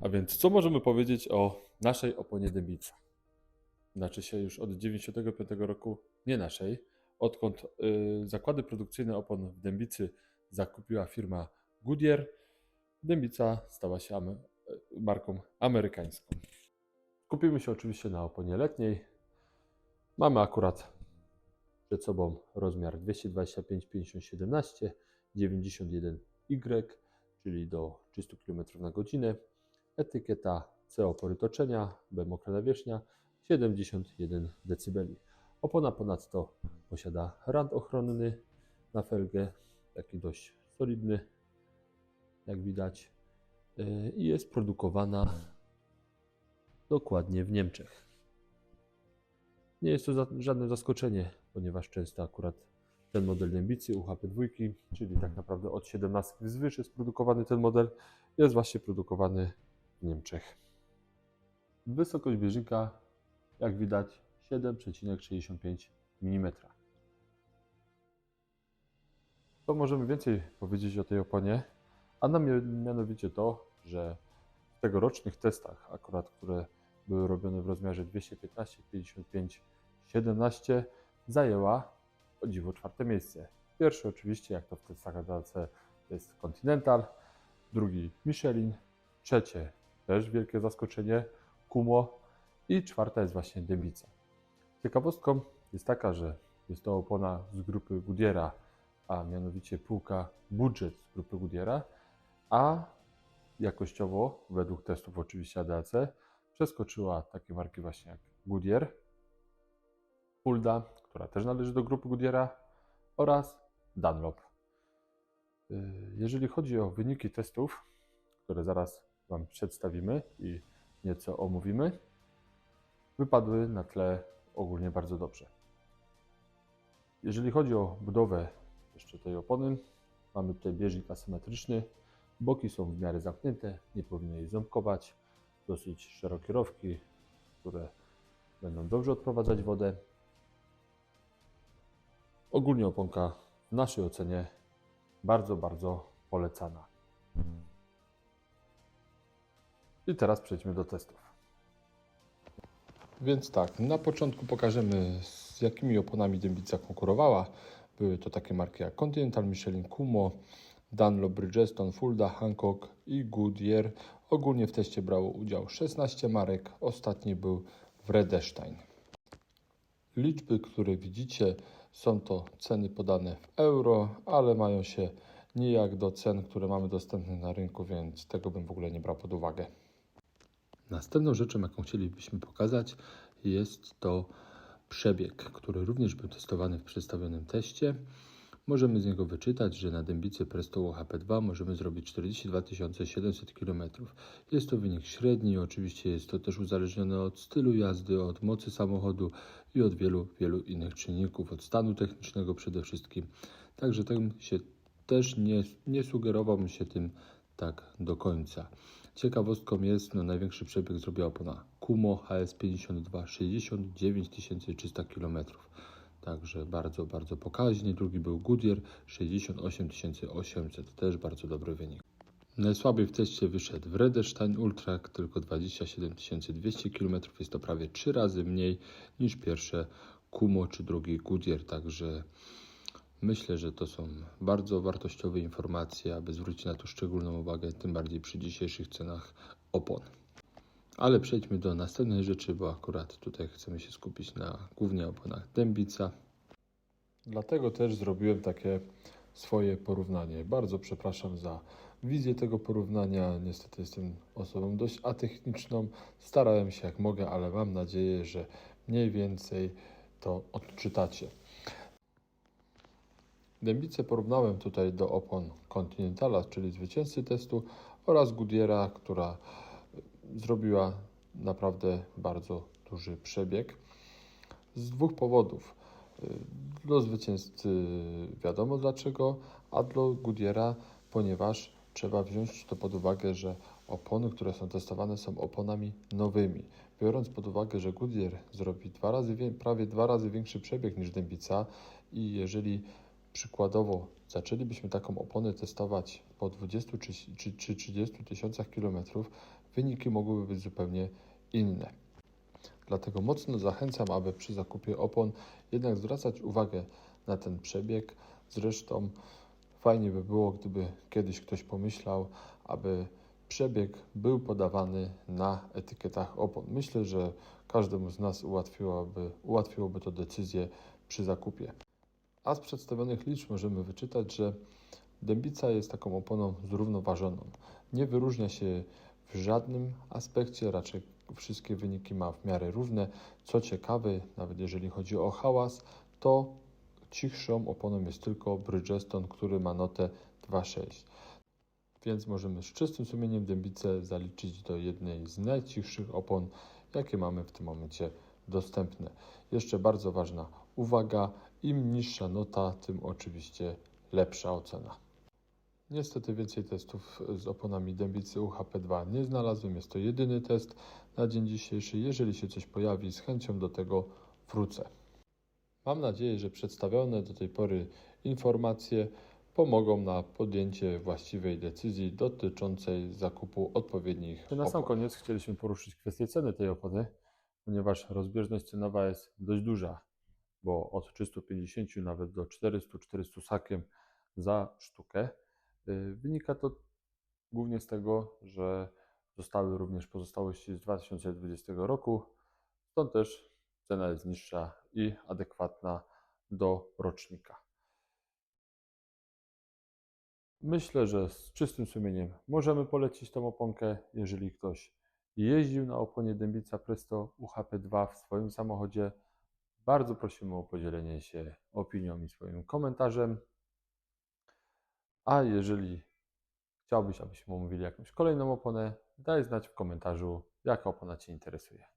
A więc co możemy powiedzieć o naszej oponie Dębica? Znaczy się już od 95 roku, nie naszej, odkąd y, zakłady produkcyjne opon w Dębicy zakupiła firma Goodyear, Dębica stała się ame- y, marką amerykańską. Skupimy się oczywiście na oponie letniej. Mamy akurat przed sobą rozmiar 225 50 17 91Y, czyli do 300 km na godzinę. Etykieta C opory toczenia, B mokra nawierzchnia 71 dB. Opona ponadto posiada rand ochronny na felgę, taki dość solidny, jak widać, yy, i jest produkowana dokładnie w Niemczech. Nie jest to za, żadne zaskoczenie, ponieważ często akurat ten model Dębicy UHP2, czyli tak naprawdę od 17 wzwyż jest produkowany ten model, jest właśnie produkowany Niemczech. Wysokość bieżnika, jak widać, 7,65 mm. Co możemy więcej powiedzieć o tej oponie? A na mia- mianowicie to, że w tegorocznych testach, akurat które były robione w rozmiarze 215, 55, 17, zajęła o dziwo czwarte miejsce. Pierwszy oczywiście, jak to w testach ADAC, to jest Continental, drugi Michelin, trzecie też wielkie zaskoczenie Kumo i czwarta jest właśnie Dębica. Ciekawostką jest taka, że jest to opona z grupy Goodyeara, a mianowicie półka budżet z grupy Goodyeara, a jakościowo, według testów oczywiście ADAC, przeskoczyła takie marki właśnie jak Goodyear, Fulda, która też należy do grupy Goodyeara oraz Dunlop. Yy, Jeżeli chodzi o wyniki testów, które zaraz Wam przedstawimy i nieco omówimy, wypadły na tle ogólnie bardzo dobrze. Jeżeli chodzi o budowę jeszcze tej opony, mamy tutaj bieżnik asymetryczny, boki są w miarę zamknięte, nie powinny jej ząbkować, dosyć szerokie rowki, które będą dobrze odprowadzać wodę. Ogólnie oponka w naszej ocenie bardzo, bardzo polecana. I teraz przejdźmy do testów. Więc tak, na początku pokażemy z jakimi oponami Dębica konkurowała. Były to takie marki jak Continental, Michelin, Kumo, Dunlop, Bridgestone, Fulda, Hancock i Goodyear. Ogólnie w teście brało udział 16 marek, ostatni był Wredestein. Liczby, które widzicie, są to ceny podane w euro, ale mają się nijak do cen, które mamy dostępne na rynku, więc tego bym w ogóle nie brał pod uwagę. Następną rzeczą, jaką chcielibyśmy pokazać, jest to przebieg, który również był testowany w przedstawionym teście. Możemy z niego wyczytać, że na dębicy Presto HP2 możemy zrobić 42 700 km. Jest to wynik średni, oczywiście jest to też uzależnione od stylu jazdy, od mocy samochodu i od wielu, wielu innych czynników, od stanu technicznego przede wszystkim. Także tym się też nie, nie sugerowałbym się tym tak do końca. Ciekawostką jest, no największy przebieg zrobiła opona Kumo HS52 69 300 km. Także bardzo, bardzo pokaźnie. Drugi był Goodyear 68 800, też bardzo dobry wynik. Najsłabiej w teście wyszedł Wredestein Ultrak, tylko 27 200 km. Jest to prawie 3 razy mniej niż pierwsze Kumo czy drugi Goodyear, także myślę, że to są bardzo wartościowe informacje, aby zwrócić na to szczególną uwagę, tym bardziej przy dzisiejszych cenach opon. Ale przejdźmy do następnej rzeczy, bo akurat tutaj chcemy się skupić na głównie oponach Dębica. Dlatego też zrobiłem takie swoje porównanie. Bardzo przepraszam za wizję tego porównania. Niestety jestem osobą dość atechniczną. Starałem się jak mogę, ale mam nadzieję, że mniej więcej to odczytacie. Dębicę porównałem tutaj do opon Continentala, czyli zwycięzcy testu, oraz Goodyeara, która zrobiła naprawdę bardzo duży przebieg. Z dwóch powodów. Dla zwycięzcy wiadomo dlaczego, a dla Goodyeara, ponieważ trzeba wziąć to pod uwagę, że opony, które są testowane, są oponami nowymi. Biorąc pod uwagę, że Goodyear zrobi dwa razy, wie- prawie dwa razy większy przebieg niż Dębica i jeżeli przykładowo zaczęlibyśmy taką oponę testować po 20 czy, czy, czy 30 tysiącach kilometrów, wyniki mogłyby być zupełnie inne. Dlatego mocno zachęcam, aby przy zakupie opon jednak zwracać uwagę na ten przebieg. Zresztą fajnie by było, gdyby kiedyś ktoś pomyślał, aby przebieg był podawany na etykietach opon. Myślę, że każdemu z nas ułatwiłoby, ułatwiłoby to decyzję przy zakupie. A z przedstawionych liczb możemy wyczytać, że dębica jest taką oponą zrównoważoną. Nie wyróżnia się w żadnym aspekcie, raczej wszystkie wyniki ma w miarę równe. Co ciekawe, nawet jeżeli chodzi o hałas, to cichszą oponą jest tylko Bridgestone, który ma notę 2,6. Więc możemy z czystym sumieniem dębicę zaliczyć do jednej z najcichszych opon, jakie mamy w tym momencie dostępne. Jeszcze bardzo ważna uwaga, im niższa nota, tym oczywiście lepsza ocena. Niestety więcej testów z oponami dębicy UHP2 nie znalazłem. Jest to jedyny test na dzień dzisiejszy. Jeżeli się coś pojawi, z chęcią do tego wrócę. Mam nadzieję, że przedstawione do tej pory informacje pomogą na podjęcie właściwej decyzji dotyczącej zakupu odpowiednich Na sam opon. koniec chcieliśmy poruszyć kwestię ceny tej opony, ponieważ rozbieżność cenowa jest dość duża, bo od 350 nawet do 400-400 sakiem za sztukę. Y, Wynika to głównie z tego, że zostały również pozostałości z 2020 roku, stąd też cena jest niższa i adekwatna do rocznika. Myślę, że z czystym sumieniem możemy polecić tą oponkę. Jeżeli ktoś jeździł na oponie Dębica Presto UHP2 w swoim samochodzie, bardzo prosimy o podzielenie się opinią i swoim komentarzem. A jeżeli chciałbyś, abyśmy omówili jakąś kolejną oponę, daj znać w komentarzu, jaka opona Cię interesuje.